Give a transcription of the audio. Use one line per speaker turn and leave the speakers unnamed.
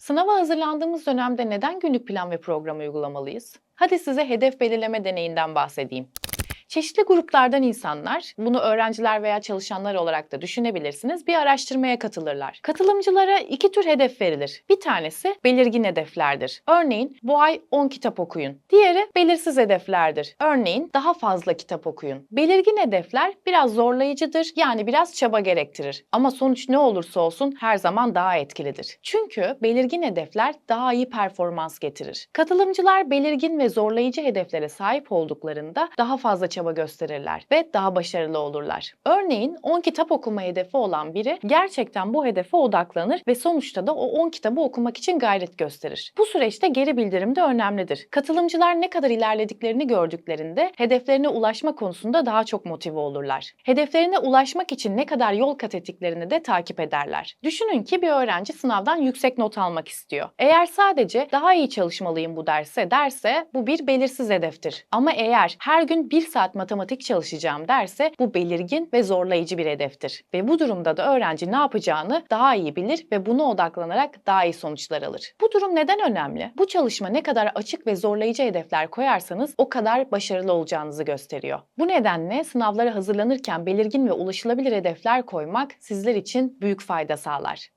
Sınava hazırlandığımız dönemde neden günlük plan ve program uygulamalıyız? Hadi size hedef belirleme deneyinden bahsedeyim. Çeşitli gruplardan insanlar, bunu öğrenciler veya çalışanlar olarak da düşünebilirsiniz, bir araştırmaya katılırlar. Katılımcılara iki tür hedef verilir. Bir tanesi belirgin hedeflerdir. Örneğin bu ay 10 kitap okuyun. Diğeri belirsiz hedeflerdir. Örneğin daha fazla kitap okuyun. Belirgin hedefler biraz zorlayıcıdır, yani biraz çaba gerektirir. Ama sonuç ne olursa olsun her zaman daha etkilidir. Çünkü belirgin hedefler daha iyi performans getirir. Katılımcılar belirgin ve zorlayıcı hedeflere sahip olduklarında daha fazla çaba gösterirler ve daha başarılı olurlar. Örneğin 10 kitap okuma hedefi olan biri gerçekten bu hedefe odaklanır ve sonuçta da o 10 kitabı okumak için gayret gösterir. Bu süreçte geri bildirim de önemlidir. Katılımcılar ne kadar ilerlediklerini gördüklerinde hedeflerine ulaşma konusunda daha çok motive olurlar. Hedeflerine ulaşmak için ne kadar yol kat ettiklerini de takip ederler. Düşünün ki bir öğrenci sınavdan yüksek not almak istiyor. Eğer sadece daha iyi çalışmalıyım bu derse derse bu bir belirsiz hedeftir. Ama eğer her gün bir saat matematik çalışacağım derse bu belirgin ve zorlayıcı bir hedeftir. Ve bu durumda da öğrenci ne yapacağını daha iyi bilir ve buna odaklanarak daha iyi sonuçlar alır. Bu durum neden önemli? Bu çalışma ne kadar açık ve zorlayıcı hedefler koyarsanız o kadar başarılı olacağınızı gösteriyor. Bu nedenle sınavlara hazırlanırken belirgin ve ulaşılabilir hedefler koymak sizler için büyük fayda sağlar.